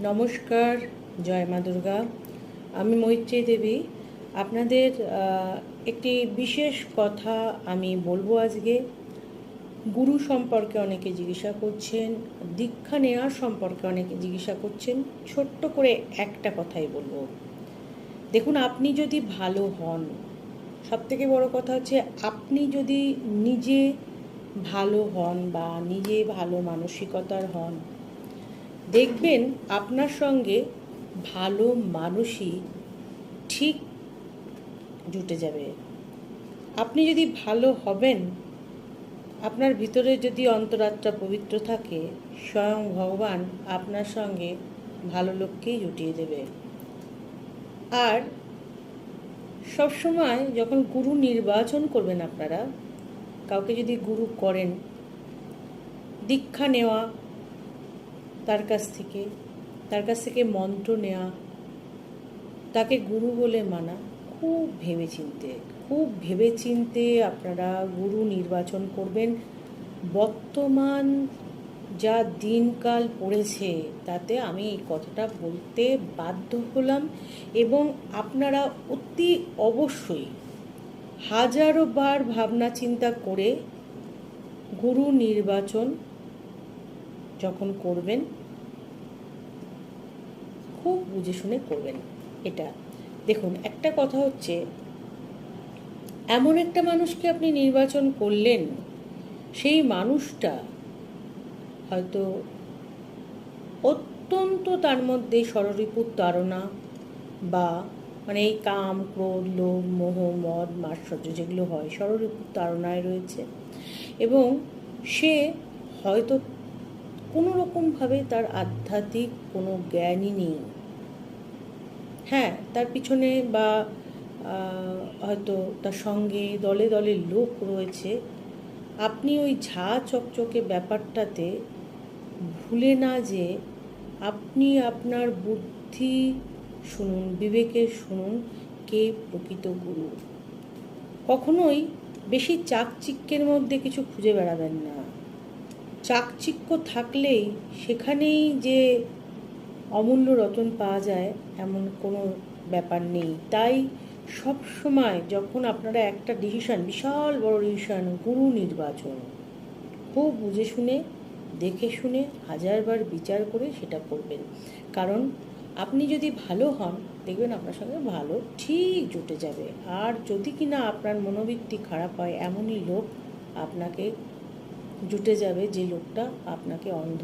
নমস্কার, জয় মা দুর্গা। আমি মৈত্রী দেবী। আপনাদের একটি বিশেষ কথা আমি বলব আজকে। গুরু সম্পর্কে অনেকে জিজ্ঞাসা করছেন, দীক্ষা নেওয়ার সম্পর্কে অনেকে জিজ্ঞাসা করছেন। ছোট্ট করে একটা কথাই বলব। দেখুন, আপনি যদি ভালো হন, সবথেকে বড় কথা হচ্ছে আপনি যদি নিজে ভালো হন বা নিজে ভালো মানসিকতার হন দেখবেন আপনার সঙ্গে ভালো মানুষই ঠিক জুটে যাবে। আপনি যদি ভালো হবেন, আপনার ভিতরে যদি অন্তরাত্মা পবিত্র থাকে, স্বয়ং ভগবান আপনার সঙ্গে ভালো লোককেই জুটিয়ে দেবে। আর সবসময় যখন গুরু নির্বাচন করবেন আপনারা, কাউকে যদি গুরু করেন, দীক্ষা নেওয়া তার কাছ থেকে, তার কাছ থেকে মন্ত্র নেওয়া তাকে গুরু বলে মানা, খুব ভেবেচিন্তে খুব ভেবেচিন্তে আপনারা গুরু নির্বাচন করবেন। বর্তমান যা দিনকাল পড়েছে, তাতে আমি এই কথাটা বলতে বাধ্য হলাম এবং আপনারা অতি অবশ্যই হাজারো বার ভাবনা চিন্তা করে গুরু নির্বাচন যখন করবেন, খুব বুঝে শুনে করবেন এটা। দেখুন, একটা কথা হচ্ছে, এমন একটা মানুষকে আপনি নির্বাচন করলেন, সেই মানুষটা হয়তো অত্যন্ত তার মধ্যে ষড়রিপুর তাড়না বা মানে এই কাম, ক্রোধ, লোভ, মোহ, মদ মাৎসর্য যেগুলো হয় ষড়রিপুর তাড়নায় রয়েছে। এবং সে হয়তো কোনো রকমভাবে তার আধ্যাত্মিক কোনো জ্ঞানই নেই। হ্যাঁ তার পিছনে বা হয়তো তার সঙ্গে দলে দলে লোক রয়েছে। আপনি ওই ঝা চকচকে ব্যাপারটাতে ভুলে না যে আপনি আপনার বুদ্ধি শুনুন, বিবেকে শুনুন কে প্রকৃত গুরু। কখনোই বেশি চাকচিক্যের মধ্যে কিছু খুঁজে বেড়াবেন না। চাকচিক্য থাকলেই সেখানেই যে অমূল্য রতন পাওয়া যায় এমন কোনো ব্যাপার নেই। তাই সব সময় যখন আপনারা একটা ডিসিশন বিশাল বড় ডিসিশন গুরু নির্বাচন, খুব বুঝে শুনে, দেখে শুনে হাজারবার বিচার করে সেটা করবেন। কারণ আপনি যদি ভালো হন, দেখবেন আপনার সঙ্গে ভালো ঠিক জুটে যাবে। আর যদি কিনা আপনার মনোবৃত্তি খারাপ হয়, এমনই লোক আপনাকে জুটে যাবে যে লোকটা আপনাকে অন্ধ